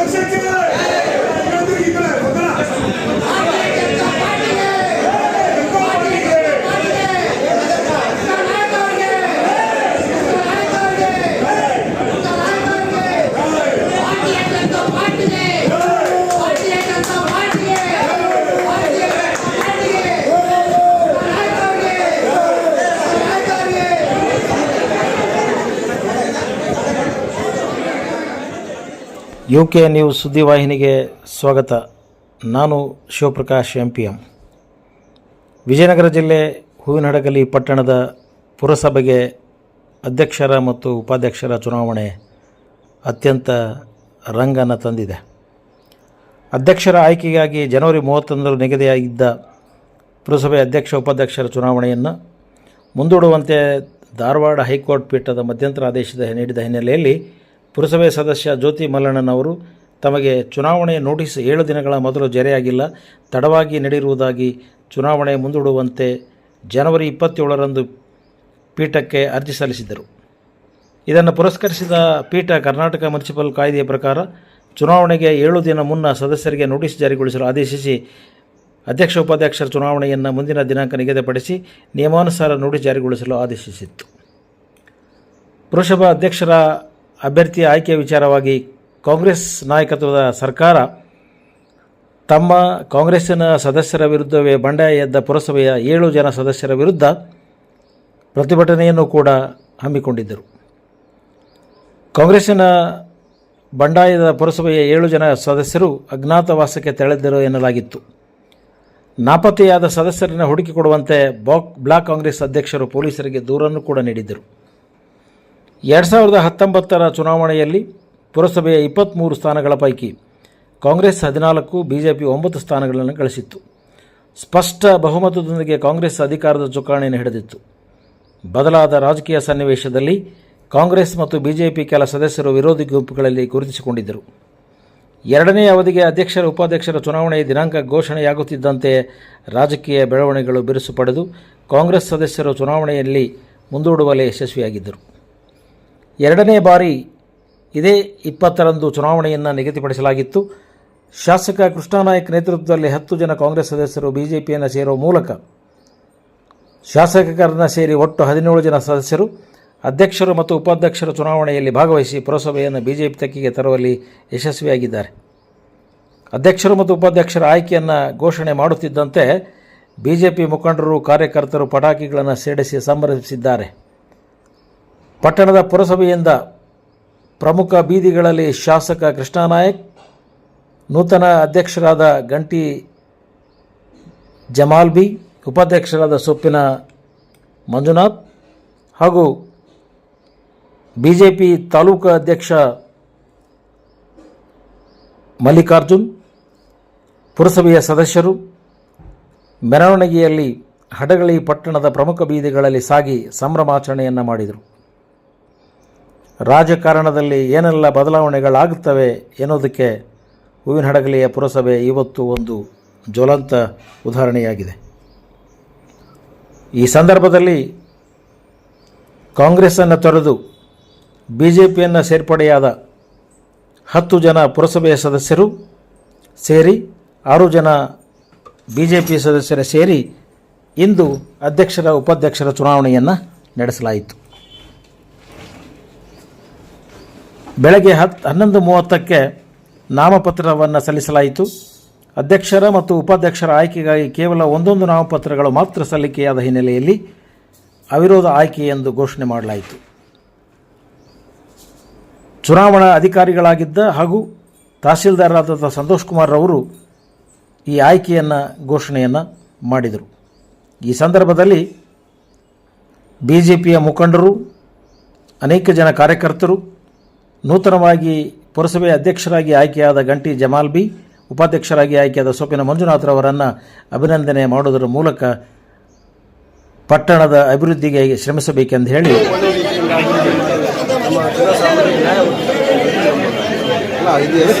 Let's take it U K news ಸುದ್ದಿವಾಹಿನಿಗೆ ಸ್ವಾಗತ. ನಾನು Shivaprakash M P M Vijayanagara ಜಿಲ್ಲೆ ಹೂವಿನಹಡಗಲಿ ಪಟ್ಟಣದ ಪುರಸಭೆಗೆ ಅಧ್ಯಕ್ಷರ ಮತ್ತು ಉಪಾಧ್ಯಕ್ಷರ ಚುನಾವಣೆ ಅತ್ಯಂತ ರಂಗನ್ನು ತಂದಿದೆ. ಅಧ್ಯಕ್ಷರ ಆಯ್ಕೆಗಾಗಿ ಜನವರಿ ಮೂವತ್ತೊಂದರ ನಿಗದಿಯಾಗಿದ್ದ ಪುರಸಭೆ ಅಧ್ಯಕ್ಷ, ಉಪಾಧ್ಯಕ್ಷರ ಚುನಾವಣೆಯನ್ನು ಮುಂದೂಡುವಂತೆ ಧಾರವಾಡ ಹೈಕೋರ್ಟ್ ಪೀಠದ ಮಧ್ಯಂತರ ಆದೇಶದ ನೀಡಿದ ಹಿನ್ನೆಲೆಯಲ್ಲಿ ಪುರಸಭೆ ಸದಸ್ಯ ಜ್ಯೋತಿ ಮಲ್ಲಣ್ಣನವರು ತಮಗೆ ಚುನಾವಣೆ ನೋಟಿಸ್ ಏಳು ದಿನಗಳ ಮೊದಲು ಜರೆಯಾಗಿಲ್ಲ, ತಡವಾಗಿ ನಡೆಯಿರುವುದಾಗಿ ಚುನಾವಣೆ ಮುಂದೂಡುವಂತೆ ಜನವರಿ ಇಪ್ಪತ್ತೇಳರಂದು ಪೀಠಕ್ಕೆ ಅರ್ಜಿ ಸಲ್ಲಿಸಿದ್ದರು. ಇದನ್ನು ಪುರಸ್ಕರಿಸಿದ ಪೀಠ ಕರ್ನಾಟಕ ಮುನ್ಸಿಪಲ್ ಕಾಯ್ದೆಯ ಪ್ರಕಾರ ಚುನಾವಣೆಗೆ ಏಳು ದಿನ ಮುನ್ನ ಸದಸ್ಯರಿಗೆ ನೋಟಿಸ್ ಜಾರಿಗೊಳಿಸಲು ಆದೇಶಿಸಿ ಅಧ್ಯಕ್ಷ ಉಪಾಧ್ಯಕ್ಷರ ಚುನಾವಣೆಯನ್ನು ಮುಂದಿನ ದಿನಾಂಕ ನಿಗದಿಪಡಿಸಿ ನಿಯಮಾನುಸಾರ ನೋಟಿಸ್ ಜಾರಿಗೊಳಿಸಲು ಆದೇಶಿಸಿತ್ತು. ಪುರಸಭಾ ಅಧ್ಯಕ್ಷರ ಅಭ್ಯರ್ಥಿಯ ಆಯ್ಕೆ ವಿಚಾರವಾಗಿ ಕಾಂಗ್ರೆಸ್ ನಾಯಕತ್ವದ ಸರ್ಕಾರ ತಮ್ಮ ಕಾಂಗ್ರೆಸ್ಸಿನ ಸದಸ್ಯರ ವಿರುದ್ಧವೇ ಬಂಡಾಯ ಎದ್ದ ಪುರಸಭೆಯ ಏಳು ಜನ ಸದಸ್ಯರ ವಿರುದ್ಧ ಪ್ರತಿಭಟನೆಯನ್ನು ಕೂಡ ಹಮ್ಮಿಕೊಂಡಿದ್ದರು. ಕಾಂಗ್ರೆಸ್ಸಿನ ಬಂಡಾಯದ ಪುರಸಭೆಯ ಏಳು ಜನ ಸದಸ್ಯರು ಅಜ್ಞಾತವಾಸಕ್ಕೆ ತೆರಳಿದ್ದರು ಎನ್ನಲಾಗಿತ್ತು. ನಾಪತ್ತೆಯಾದ ಸದಸ್ಯರನ್ನು ಹುಡುಕಿಕೊಡುವಂತೆ ಬಾಕ್ ಬ್ಲಾಕ್ ಕಾಂಗ್ರೆಸ್ ಅಧ್ಯಕ್ಷರು ಪೊಲೀಸರಿಗೆ ದೂರನ್ನು ಕೂಡ ನೀಡಿದ್ದರು. ಎರಡು ಸಾವಿರದ ಹತ್ತೊಂಬತ್ತರ ಚುನಾವಣೆಯಲ್ಲಿ ಪುರಸಭೆಯ ಇಪ್ಪತ್ತ್ಮೂರು ಸ್ಥಾನಗಳ ಪೈಕಿ ಕಾಂಗ್ರೆಸ್ ಹದಿನಾಲ್ಕು ಬಿ ಜೆ ಪಿ ಒಂಬತ್ತು ಸ್ಥಾನಗಳನ್ನು ಗಳಿಸಿತ್ತು. ಸ್ಪಷ್ಟ ಬಹುಮತದೊಂದಿಗೆ ಕಾಂಗ್ರೆಸ್ ಅಧಿಕಾರದ ಚುಕ್ಕಾಣಿಯನ್ನು ಹಿಡಿದಿತ್ತು. ಬದಲಾದ ರಾಜಕೀಯ ಸನ್ನಿವೇಶದಲ್ಲಿ ಕಾಂಗ್ರೆಸ್ ಮತ್ತು ಬಿಜೆಪಿ ಕೆಲ ಸದಸ್ಯರು ವಿರೋಧಿ ಗುಂಪುಗಳಲ್ಲಿ ಗುರುತಿಸಿಕೊಂಡಿದ್ದರು. ಎರಡನೇ ಅವಧಿಗೆ ಅಧ್ಯಕ್ಷರ ಉಪಾಧ್ಯಕ್ಷರ ಚುನಾವಣೆಯ ದಿನಾಂಕ ಘೋಷಣೆಯಾಗುತ್ತಿದ್ದಂತೆ ರಾಜಕೀಯ ಬೆಳವಣಿಗೆಗಳು ಬಿರುಸು ಪಡೆದು ಕಾಂಗ್ರೆಸ್ ಸದಸ್ಯರು ಚುನಾವಣೆಯಲ್ಲಿ ಮುಂದೂಡುವಲ್ಲಿ ಯಶಸ್ವಿಯಾಗಿದ್ದರು. ಎರಡನೇ ಬಾರಿ ಇದೇ ಇಪ್ಪತ್ತರಂದು ಚುನಾವಣೆಯನ್ನು ನಿಗದಿಪಡಿಸಲಾಗಿತ್ತು. ಶಾಸಕ ಕೃಷ್ಣಾನಾಯಕ್ ನೇತೃತ್ವದಲ್ಲಿ ಹತ್ತು ಜನ ಕಾಂಗ್ರೆಸ್ ಸದಸ್ಯರು ಬಿಜೆಪಿಯನ್ನು ಸೇರುವ ಮೂಲಕ ಶಾಸಕರನ್ನು ಸೇರಿ ಒಟ್ಟು ಹದಿನೇಳು ಜನ ಸದಸ್ಯರು, ಅಧ್ಯಕ್ಷರು ಮತ್ತು ಉಪಾಧ್ಯಕ್ಷರ ಚುನಾವಣೆಯಲ್ಲಿ ಭಾಗವಹಿಸಿ ಪುರಸಭೆಯನ್ನು ಬಿಜೆಪಿ ತೆಕ್ಕಿಗೆ ತರುವಲ್ಲಿ ಯಶಸ್ವಿಯಾಗಿದ್ದಾರೆ. ಅಧ್ಯಕ್ಷರು ಮತ್ತು ಉಪಾಧ್ಯಕ್ಷರ ಆಯ್ಕೆಯನ್ನು ಘೋಷಣೆ ಮಾಡುತ್ತಿದ್ದಂತೆ ಬಿಜೆಪಿ ಮುಖಂಡರು, ಕಾರ್ಯಕರ್ತರು ಪಟಾಕಿಗಳನ್ನು ಸಿಡಿಸಿ ಸಂಭ್ರಮಿಸಿದ್ದಾರೆ. ಪಟ್ಟಣದ ಪುರಸಭೆಯಿಂದ ಪ್ರಮುಖ ಬೀದಿಗಳಲ್ಲಿ ಶಾಸಕ ಕೃಷ್ಣಾನಾಯಕ್ ನೂತನ ಅಧ್ಯಕ್ಷರಾದ ಗಂಟಿ ಜಮಾಲ್ ಬಿ, ಉಪಾಧ್ಯಕ್ಷರಾದ ಸೊಪ್ಪಿನ ಮಂಜುನಾಥ್ ಹಾಗೂ ಬಿ ಜೆ ಪಿ ತಾಲೂಕು ಅಧ್ಯಕ್ಷ ಮಲ್ಲಿಕಾರ್ಜುನ್, ಪುರಸಭೆಯ ಸದಸ್ಯರು, ಮೆರವಣಿಗೆಯಲ್ಲಿ ಹಡಗಳಿ ಪಟ್ಟಣದ ಪ್ರಮುಖ ಬೀದಿಗಳಲ್ಲಿ ಸಾಗಿ ಸಂಭ್ರಮಾಚರಣೆಯನ್ನು ಮಾಡಿದರು. ರಾಜಕಾರಣದಲ್ಲಿ ಏನೆಲ್ಲ ಬದಲಾವಣೆಗಳಾಗುತ್ತವೆ ಎನ್ನುವುದಕ್ಕೆ ಹೂವಿನ ಹಡಗಲಿಯ ಪುರಸಭೆ ಇವತ್ತು ಒಂದು ಜ್ವಲಂತ ಉದಾಹರಣೆಯಾಗಿದೆ. ಈ ಸಂದರ್ಭದಲ್ಲಿ ಕಾಂಗ್ರೆಸ್ಸನ್ನು ತೊರೆದು ಬಿ ಜೆ ಪಿಯನ್ನು ಸೇರ್ಪಡೆಯಾದ ಹತ್ತು ಜನ ಪುರಸಭೆಯ ಸದಸ್ಯರು ಸೇರಿ, ಆರು ಜನ ಬಿ ಜೆ ಪಿ ಸದಸ್ಯರ ಸೇರಿ ಇಂದು ಅಧ್ಯಕ್ಷರ ಉಪಾಧ್ಯಕ್ಷರ ಚುನಾವಣೆಯನ್ನು ನಡೆಸಲಾಯಿತು. ಬೆಳಗ್ಗೆ ಹತ್ತು ಹನ್ನೊಂದು ಮೂವತ್ತಕ್ಕೆ ನಾಮಪತ್ರವನ್ನು ಸಲ್ಲಿಸಲಾಯಿತು. ಅಧ್ಯಕ್ಷರ ಮತ್ತು ಉಪಾಧ್ಯಕ್ಷರ ಆಯ್ಕೆಗಾಗಿ ಕೇವಲ ಒಂದೊಂದು ನಾಮಪತ್ರಗಳು ಮಾತ್ರ ಸಲ್ಲಿಕೆಯಾದ ಹಿನ್ನೆಲೆಯಲ್ಲಿ ಅವಿರೋಧ ಆಯ್ಕೆ ಎಂದು ಘೋಷಣೆ ಮಾಡಲಾಯಿತು. ಚುನಾವಣಾ ಅಧಿಕಾರಿಗಳಾಗಿದ್ದ ಹಾಗೂ ತಹಸೀಲ್ದಾರರಾದ ಸಂತೋಷ್ ಕುಮಾರ್ ಅವರು ಈ ಆಯ್ಕೆಯನ್ನು ಘೋಷಣೆಯನ್ನು ಮಾಡಿದರು. ಈ ಸಂದರ್ಭದಲ್ಲಿ ಬಿ ಜೆ ಪಿಯ ಮುಖಂಡರು, ಅನೇಕ ಜನ ಕಾರ್ಯಕರ್ತರು ನೂತನವಾಗಿ ಪುರಸಭೆ ಅಧ್ಯಕ್ಷರಾಗಿ ಆಯ್ಕೆಯಾದ ಗಂಟಿ ಜಮಾಲ್ ಬಿ, ಉಪಾಧ್ಯಕ್ಷರಾಗಿ ಆಯ್ಕೆಯಾದ ಸೊಪ್ಪಿನ ಮಂಜುನಾಥ್ರವರನ್ನು ಅಭಿನಂದನೆ ಮಾಡುವುದರ ಮೂಲಕ ಪಟ್ಟಣದ ಅಭಿವೃದ್ಧಿಗೆ ಶ್ರಮಿಸಬೇಕೆಂದು ಹೇಳಿ.